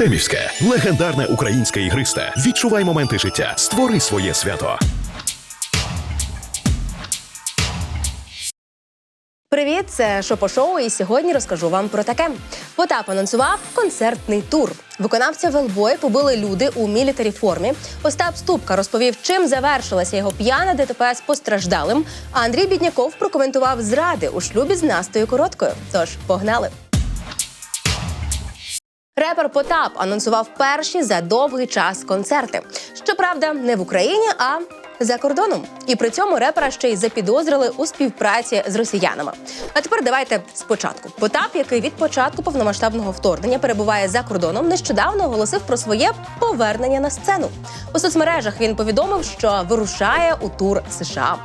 Артемівське легендарне українське ігристе. Відчувай моменти життя. Створи своє свято. Привіт, це Шопо Шоу, і сьогодні розкажу вам про таке. Потап анонсував концертний тур. Виконавця Велбой побили люди у мілітарі формі. Остап Ступка розповів, чим завершилася його п'яна ДТП з постраждалим. А Андрій Бідняков прокоментував зради у шлюбі з Настою Короткою. Тож погнали. Репер Потап анонсував перші за довгий час концерти. Щоправда, не в Україні, а за кордоном. І при цьому репера ще й запідозрили у співпраці з росіянами. А тепер давайте спочатку. Потап, який від початку повномасштабного вторгнення перебуває за кордоном, нещодавно оголосив про своє повернення на сцену. У соцмережах він повідомив, що вирушає у тур США.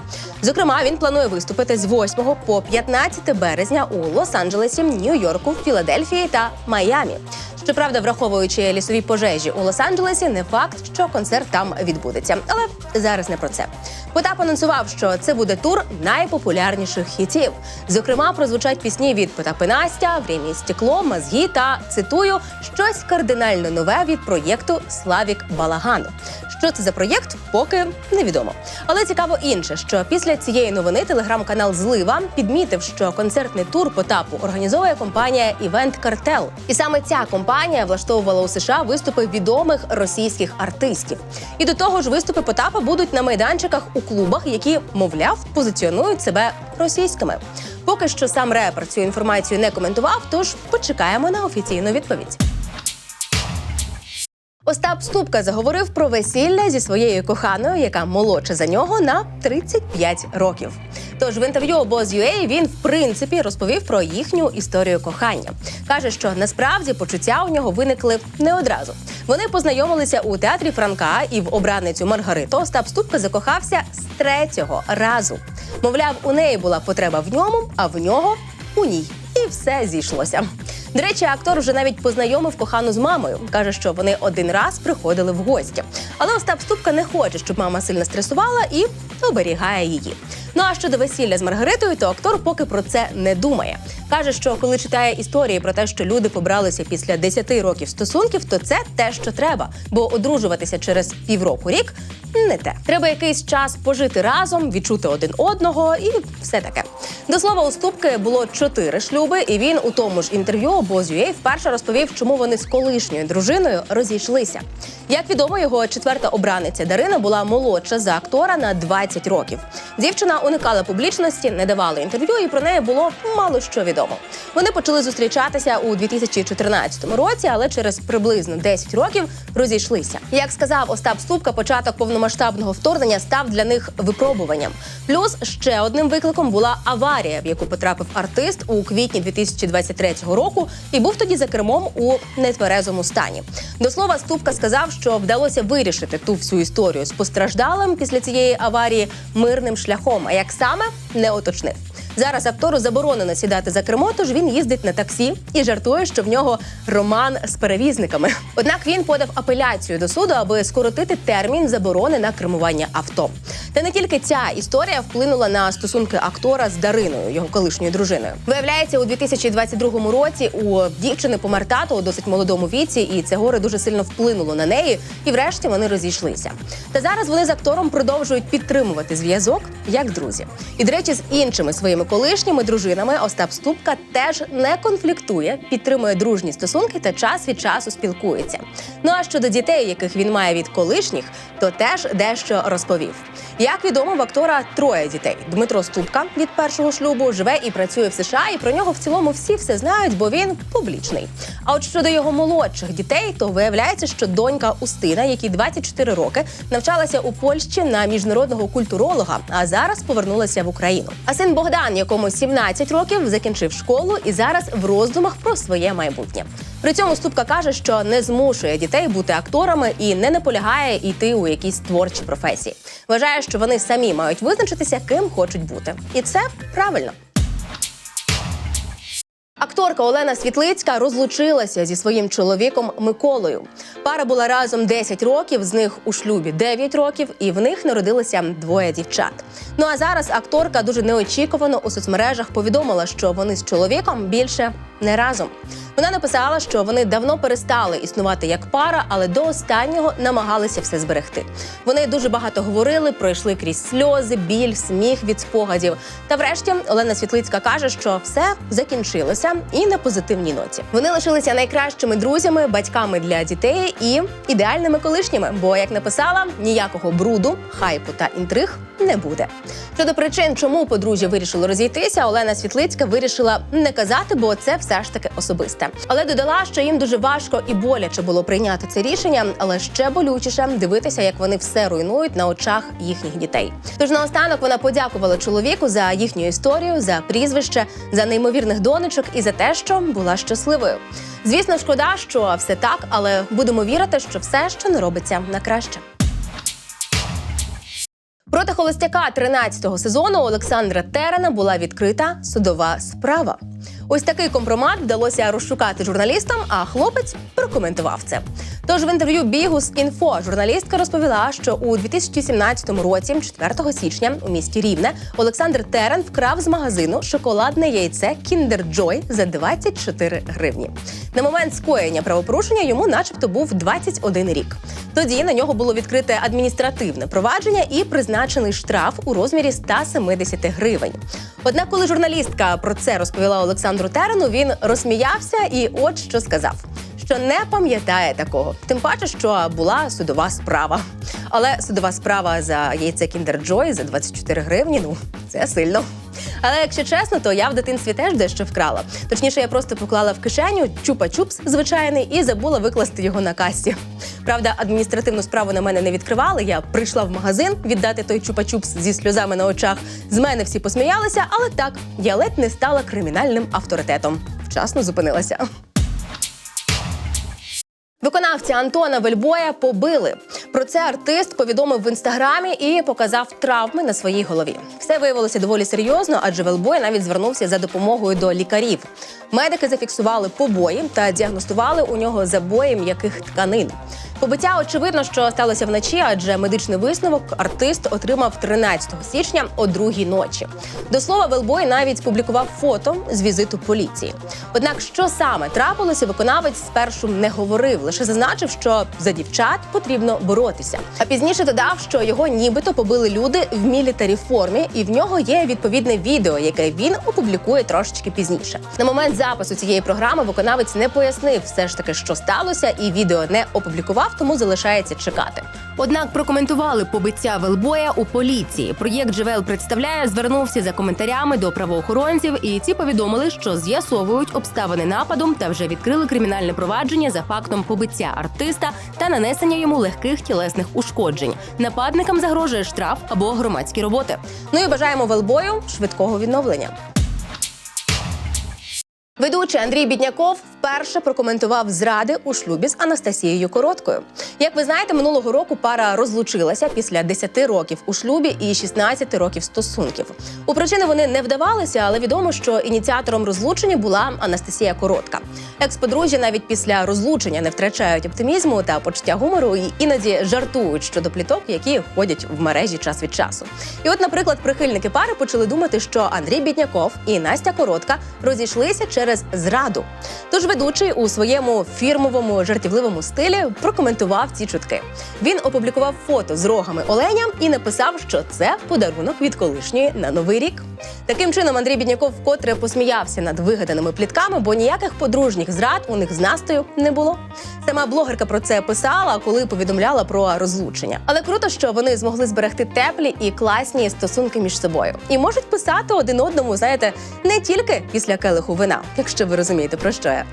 Зокрема, він планує виступити з 8 по 15 березня у Лос-Анджелесі, Нью-Йорку, Філадельфії та Майамі. Щоправда, враховуючи лісові пожежі у Лос-Анджелесі, не факт, що концерт там відбудеться. Але зараз не про це. Потап анонсував, що це буде тур найпопулярніших хітів. Зокрема, прозвучать пісні від Потапи Настя, «Время і стекло, мозги та цитую щось кардинально нове від проєкту Славік Балагану. Що це за проєкт, поки невідомо. Але цікаво інше, що після цієї новини телеграм-канал Злива підмітив, що концертний тур Потапу організовує компанія Івент Картел. І саме ця компанія влаштовувала у США виступи відомих російських артистів. І до того ж, виступи Потапа будуть на майданчиках у клубах, які, мовляв, позиціонують себе російськими. Поки що сам репер цю інформацію не коментував, тож почекаємо на офіційну відповідь. Остап Ступка заговорив про весілля зі своєю коханою, яка молодша за нього на 35 років. Тож в інтерв'ю Boz.ua він в принципі розповів про їхню історію кохання. каже, що насправді почуття у нього виникли не одразу. Вони познайомилися у театрі Франка і в обраницю Маргариту Остап Ступка закохався з третього разу. Мовляв, у неї була потреба в ньому, а в нього у ній. І все зійшлося. До речі, актор вже навіть познайомив кохану з мамою. каже, що вони один раз приходили в гості. Але Остап Ступка не хоче, щоб мама сильно стресувала і оберігає її. Ну а щодо весілля з Маргаритою, то актор поки про це не думає. каже, що коли читає історії про те, що люди побралися після 10 років стосунків, то це те, що треба, бо одружуватися через півроку рік не те. Треба якийсь час пожити разом, відчути один одного і все таке. До слова, у Ступки було чотири шлюби, і він у тому ж інтерв'ю Boz.ua вперше розповів, чому вони з колишньою дружиною розійшлися. Як відомо, його четверта обраниця Дарина була молодша за актора на 20 років. Дівчина уникала публічності, не давала інтерв'ю, і про неї було мало що відомо. Вони почали зустрічатися у 2014 році, але через приблизно 10 років розійшлися. Як сказав Остап Ступка, початок повномасштабного вторгнення став для них випробуванням. Плюс ще одним викликом була аварія, в яку потрапив артист у квітні 2023 року, і був тоді за кермом у нетверезому стані. До слова, Ступка сказав, що вдалося вирішити ту всю історію з постраждалим після цієї аварії мирним шляхом. А як саме не уточнив. Зараз актору заборонено сідати за кермо, тож він їздить на таксі і жартує, що в нього роман з перевізниками. Однак він подав апеляцію до суду, аби скоротити термін заборони на кермування авто. Та не тільки ця історія вплинула на стосунки актора з Дариною, його колишньою дружиною. Виявляється, у 2022 році у дівчини помер тато у досить молодому віці, і це горе дуже сильно вплинуло на неї. І врешті вони розійшлися. Та зараз вони з актором продовжують підтримувати зв'язок як друзі. І до речі, з іншими своїми колишніми дружинами Остап Ступка теж не конфліктує, підтримує дружні стосунки та час від часу спілкується. Ну а щодо дітей, яких він має від колишніх, то теж дещо розповів. Як відомо, в актора троє дітей. Дмитро Ступка від першого шлюбу живе і працює в США, і про нього в цілому всі все знають, бо він публічний. А от щодо його молодших дітей, то виявляється, що донька Устина, якій 24 роки, навчалася у Польщі на міжнародного культуролога, а зараз повернулася в Україну. А син Богдан, якому 17 років, закінчив школу і зараз в роздумах про своє майбутнє. При цьому Ступка каже, що не змушує дітей бути акторами і не наполягає йти у якісь творчі професії. Вважає, що вони самі мають визначитися, ким хочуть бути, і це правильно. Акторка Олена Світлицька розлучилася зі своїм чоловіком Миколою. Пара була разом 10 років, з них у шлюбі 9 років, і в них народилося двоє дівчат. Ну а зараз акторка дуже неочікувано у соцмережах повідомила, що вони з чоловіком більше не разом. Вона написала, що вони давно перестали існувати як пара, але до останнього намагалися все зберегти. Вони дуже багато говорили, пройшли крізь сльози, біль, сміх від спогадів. Та врешті Олена Світлицька каже, що все закінчилося і на позитивній ноті. Вони лишилися найкращими друзями, батьками для дітей і ідеальними колишніми. Бо, як написала, ніякого бруду, хайпу та інтриг не буде. Щодо причин, чому подружжя вирішили розійтися, Олена Світлицька вирішила не казати, бо це все ж таки особисте. Але додала, що їм дуже важко і боляче було прийняти це рішення, але ще болючіше дивитися, як вони все руйнують на очах їхніх дітей. Тож наостанок вона подякувала чоловіку за їхню історію, за прізвище, за неймовірних донечок і за те, що була щасливою. Звісно, шкода, що все так, але будемо вірити, що все, що не робиться на краще. Проти холостяка 13-го сезону Олександра Терена була відкрита судова справа. Ось такий компромат вдалося розшукати журналістам, а хлопець прокоментував це. Тож в інтерв'ю Бігус інфо журналістка розповіла, що у 2017 році, 4 січня, у місті Рівне, Олександр Терен вкрав з магазину шоколадне яйце Kinder Joy за 24 гривні. На момент скоєння правопорушення йому, начебто, був 21 рік. Тоді на нього було відкрите адміністративне провадження і призначений штраф у розмірі 170 гривень. Однак, коли журналістка про це розповіла Олександру Терену, він розсміявся і от що сказав. Що не пам'ятає такого, тим паче, що була судова справа. Але судова справа за яйце Кіндер Джой за 24 гривні. Ну це сильно. Але якщо чесно, то я в дитинстві теж дещо вкрала. Точніше, я просто поклала в кишеню чупа-чупс звичайний і забула викласти його на касі. Правда, адміністративну справу на мене не відкривали. Я прийшла в магазин віддати той чупа-чупс зі сльозами на очах. З мене всі посміялися, але так я ледь не стала кримінальним авторитетом. Вчасно зупинилася. Виконавця Антона Вельбоя побили. Про це артист повідомив в інстаграмі і показав травми на своїй голові. Все виявилося доволі серйозно, адже Вельбой навіть звернувся за допомогою до лікарів. Медики зафіксували побої та діагностували у нього забої м'яких тканин. Побиття очевидно, що сталося вночі, адже медичний висновок артист отримав 13 січня о другій ночі. До слова, Велбой навіть публікував фото з візиту поліції. Однак, що саме трапилося, виконавець спершу не говорив, лише зазначив, що за дівчат потрібно боротися. А пізніше додав, що його нібито побили люди в мілітарі формі, і в нього є відповідне відео, яке він опублікує трошечки пізніше. На момент запису цієї програми виконавець не пояснив все ж таки, що сталося, і відео не опублікував, тому залишається чекати. Однак прокоментували побиття Велбоя у поліції. Проєкт Живел представляє звернувся за коментарями до правоохоронців, і ці повідомили, що з'ясовують обставини нападу та вже відкрили кримінальне провадження за фактом побиття артиста та нанесення йому легких тілесних ушкоджень. Нападникам загрожує штраф або громадські роботи. Ну і бажаємо Велбою швидкого відновлення. Ведучий Андрій Бідняков вперше прокоментував зради у шлюбі з Анастасією Короткою. Як ви знаєте, минулого року пара розлучилася після 10 років у шлюбі і 16 років стосунків. У причини вони не вдавалися, але відомо, що ініціатором розлучення була Анастасія Коротка. Екс-подружжя навіть після розлучення не втрачають оптимізму та почуття гумору і іноді жартують щодо пліток, які ходять в мережі час від часу. І от, наприклад, прихильники пари почали думати, що Андрій Бідняков і Настя Коротка розійшлися через зраду. Тож ведучий у своєму фірмовому жартівливому стилі прокоментував ці чутки. Він опублікував фото з рогами оленя і написав, що це подарунок від колишньої на новий рік. Таким чином, Андрій Бідняков вкотре посміявся над вигаданими плітками, бо ніяких подружніх зрад у них з Настею не було. Сама блогерка про це писала, коли повідомляла про розлучення. Але круто, що вони змогли зберегти теплі і класні стосунки між собою, і можуть писати один одному, знаєте, не тільки після келиху вина, якщо ви розумієте про що я.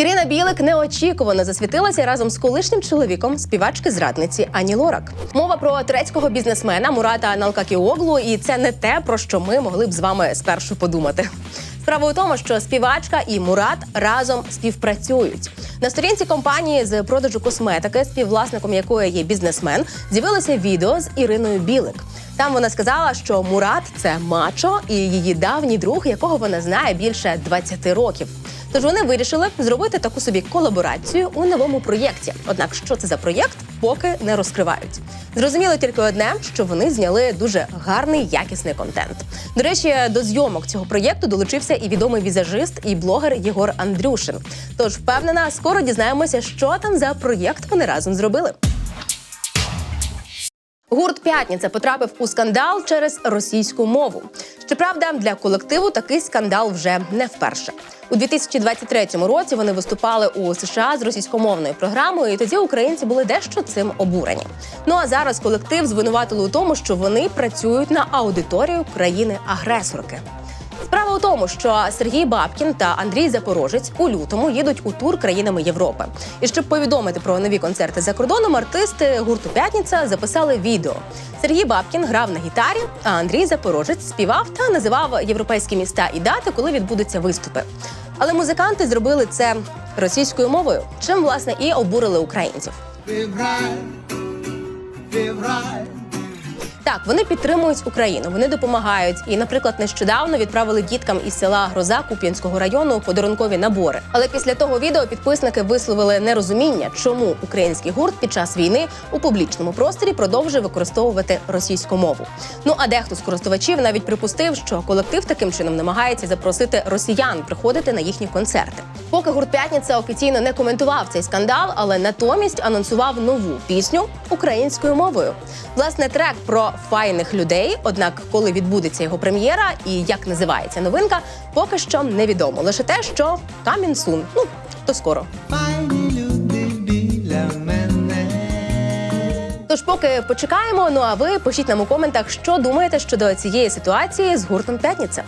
Ірина Білик неочікувано засвітилася разом з колишнім чоловіком співачки зрадниці Ані Лорак. Мова про турецького бізнесмена Мурата Налкакіоглу, і це не те, про що ми могли б з вами спершу подумати. Справа у тому, що співачка і Мурат разом співпрацюють. На сторінці компанії з продажу косметики, співвласником якої є бізнесмен, з'явилося відео з Іриною Білик. Там вона сказала, що Мурат це мачо і її давній друг, якого вона знає більше 20 років. Тож вони вирішили зробити таку собі колаборацію у новому проєкті. Однак, що це за проєкт, поки не розкривають. Зрозуміло тільки одне, що вони зняли дуже гарний якісний контент. До речі, до зйомок цього проєкту долучився і відомий візажист і блогер Єгор Андрюшин. Тож впевнена, скоро дізнаємося, що там за проєкт вони разом зробили. Гурт П'ятниця потрапив у скандал через російську мову. Щоправда, для колективу такий скандал вже не вперше. У 2023 році вони виступали у США з російськомовною програмою, і тоді українці були дещо цим обурені. Ну а зараз колектив звинуватили у тому, що вони працюють на аудиторію країни-агресорки. Справа у тому, що Сергій Бабкін та Андрій Запорожець у лютому їдуть у тур країнами Європи. І щоб повідомити про нові концерти за кордоном, артисти гурту П'ятниця записали відео. Сергій Бабкін грав на гітарі, а Андрій Запорожець співав та називав європейські міста і дати, коли відбудуться виступи. Але музиканти зробили це російською мовою, чим власне і обурили українців. Вибрай, вибрай. Так, вони підтримують Україну, вони допомагають. І, наприклад, нещодавно відправили діткам із села Гроза Куп'янського району подарункові набори. Але після того відео підписники висловили нерозуміння, чому український гурт під час війни у публічному просторі продовжує використовувати російську мову. Ну а дехто з користувачів навіть припустив, що колектив таким чином намагається запросити росіян приходити на їхні концерти. Поки гурт П'ятниця офіційно не коментував цей скандал, але натомість анонсував нову пісню українською мовою. Власне, трек про файних людей. Однак, коли відбудеться його прем'єра і як називається новинка, поки що невідомо. Лише те, що камін сун. Ну то скоро. Тож, поки почекаємо. Ну а ви пишіть нам у коментах, що думаєте щодо цієї ситуації з гуртом П'ятниця.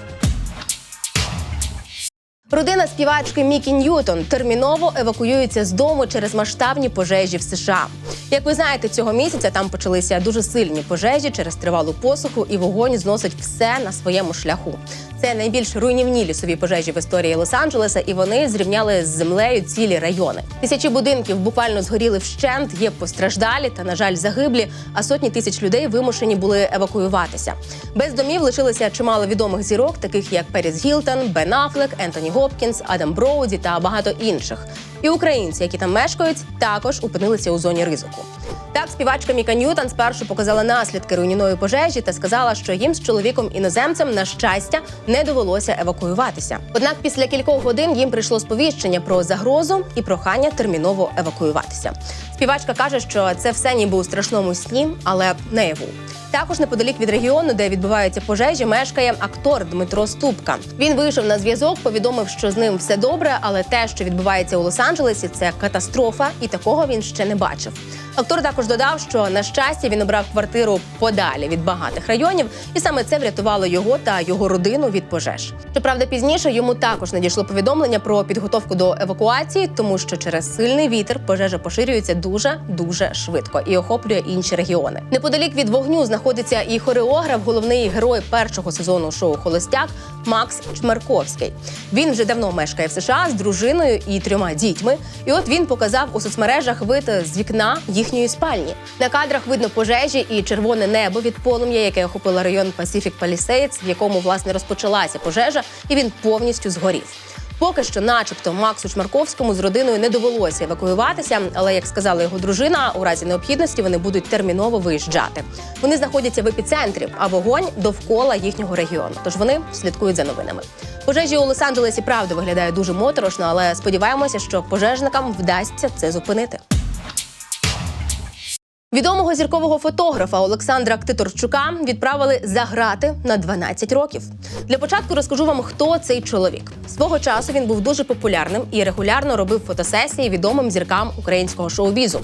Родина співачки Мікі Ньютон терміново евакуюється з дому через масштабні пожежі в США. Як ви знаєте, цього місяця там почалися дуже сильні пожежі через тривалу посуху, і вогонь зносить все на своєму шляху. Це найбільш руйнівні лісові пожежі в історії Лос-Анджелеса, і вони зрівняли з землею цілі райони. Тисячі будинків буквально згоріли вщент, є постраждалі та, на жаль, загиблі. А сотні тисяч людей вимушені були евакуюватися. Без домів лишилися чимало відомих зірок, таких як Періс Гілтон, Бен Аффлек, Ентоні Гопкінс, Адам Броуді та багато інших. І українці, які там мешкають, також опинилися у зоні ризику. Так, співачка Міка Ньютон спершу показала наслідки руйнівної пожежі та сказала, що їм з чоловіком іноземцем на щастя не довелося евакуюватися. Однак після кількох годин їм прийшло сповіщення про загрозу і прохання терміново евакуюватися. Співачка каже, що це все ніби у страшному сні, але наяву. Також неподалік від регіону, де відбуваються пожежі, мешкає актор Дмитро Ступка. Він вийшов на зв'язок, повідомив, що з ним все добре, але те, що відбувається у Лос-Анджелесі, це катастрофа, і такого він ще не бачив. Актор також додав, що на щастя він обрав квартиру подалі від багатих районів, і саме це врятувало його та його родину від пожеж. Щоправда, пізніше йому також надійшло повідомлення про підготовку до евакуації, тому що через сильний вітер пожежа поширюється дуже дуже швидко і охоплює інші регіони. Неподалік від вогню знаходиться і хореограф, головний герой першого сезону шоу Холостяк Макс Чмерковський. Він вже давно мешкає в США з дружиною і трьома дітьми. І от він показав у соцмережах вид з вікна їхньої спальні. На кадрах видно пожежі і червоне небо від полум'я, яке охопило район Pacific Palisades, в якому власне розпочалася пожежа, і він повністю згорів. Поки що, начебто, Максу Чмарковському з родиною не довелося евакуюватися, але як сказала його дружина, у разі необхідності вони будуть терміново виїжджати. Вони знаходяться в епіцентрі, а вогонь довкола їхнього регіону. Тож вони слідкують за новинами. Пожежі у Лос-Анджелесі правда виглядає дуже моторошно, але сподіваємося, що пожежникам вдасться це зупинити. Відомого зіркового фотографа Олександра Ктиторчука відправили за грати на 12 років. Для початку розкажу вам, хто цей чоловік. Свого часу він був дуже популярним і регулярно робив фотосесії відомим зіркам українського шоу-бізу.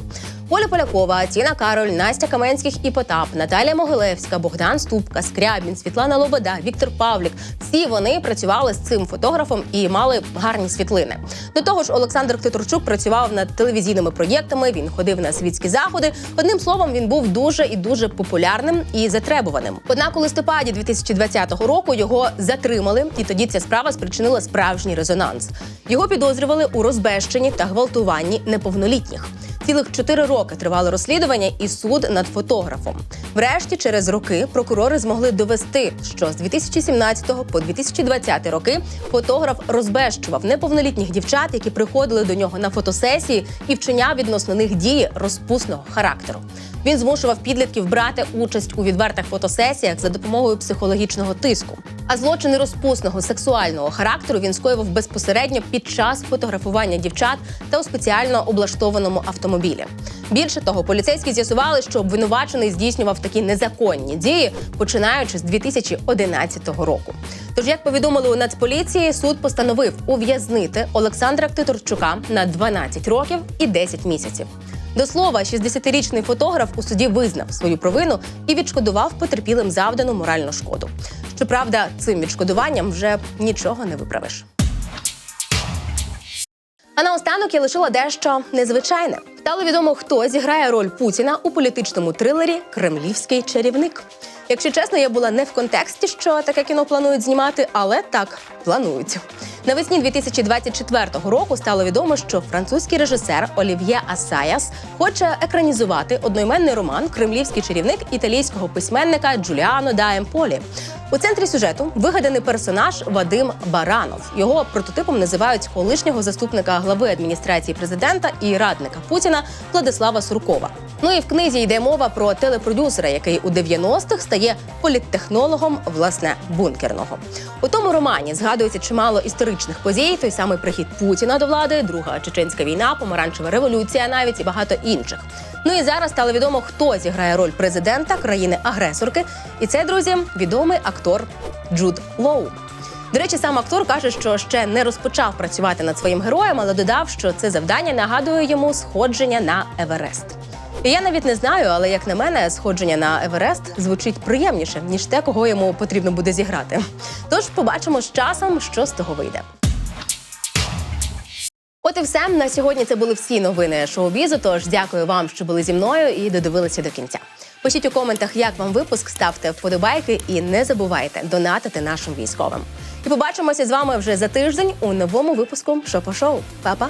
Оля Полякова, Тіна Кароль, Настя Каменських і Потап, Наталія Могилевська, Богдан Ступка, Скрябін, Світлана Лобода, Віктор Павлік. Всі вони працювали з цим фотографом і мали гарні світлини. До того ж, Олександр Ктиторчук працював над телевізійними проєктами. Він ходив на світські заходи. Одним словом, він був дуже і дуже популярним і затребуваним. Однак у листопаді 2020 року його затримали, і тоді ця справа спричинила справжній резонанс. Його підозрювали у розбещенні та гвалтуванні неповнолітніх. Цілих чотири роки тривало розслідування і суд над фотографом. Врешті, через роки, прокурори змогли довести, що з 2017 по 2020 роки фотограф розбещував неповнолітніх дівчат, які приходили до нього на фотосесії, і вчиняв відносно них дії розпусного характеру. Він змушував підлітків брати участь у відвертих фотосесіях за допомогою психологічного тиску. А злочини розпусного сексуального характеру він скоював безпосередньо під час фотографування дівчат та у спеціально облаштованому автомобілі. Більше того, поліцейські з'ясували, що обвинувачений здійснював такі незаконні дії, починаючи з 2011 року. Тож, як повідомили у Нацполіції, суд постановив ув'язнити Олександра Ктиторчука на 12 років і 10 місяців. До слова, 60-річний фотограф у суді визнав свою провину і відшкодував потерпілим завдану моральну шкоду. Щоправда, цим відшкодуванням вже нічого не виправиш. А наостанок я лишила дещо незвичайне. Стало відомо, хто зіграє роль Путіна у політичному трилері Кремлівський чарівник. Якщо чесно, я була не в контексті, що таке кіно планують знімати, але так планують. Навесні 2024 року стало відомо, що французький режисер Олів'є Асаяс хоче екранізувати одноіменний роман Кремлівський чарівник італійського письменника Джуліано Даемполі. У центрі сюжету вигаданий персонаж Вадим Баранов. Його прототипом називають колишнього заступника глави адміністрації президента і радника Путіна Владислава Суркова. Ну і в книзі йде мова про телепродюсера, який у 90-х стає політтехнологом власне бункерного. У тому романі згадується чимало історичних подій, той самий прихід Путіна до влади, друга чеченська війна, помаранчева революція, навіть і багато інших. Ну і зараз стало відомо, хто зіграє роль президента країни-агресорки. І це, друзі, відомий актор Джуд Лоу. До речі, сам актор каже, що ще не розпочав працювати над своїм героєм, але додав, що це завдання нагадує йому сходження на Еверест. Я навіть не знаю, але як на мене, сходження на Еверест звучить приємніше ніж те, кого йому потрібно буде зіграти. Тож побачимо з часом, що з того вийде. От і все на сьогодні. Це були всі новини шоу-бізу. Тож дякую вам, що були зі мною і додивилися до кінця. Пишіть у коментах, як вам випуск, ставте вподобайки і не забувайте донатити нашим військовим. І побачимося з вами вже за тиждень у новому випуску Шопо Шоу. Па-па!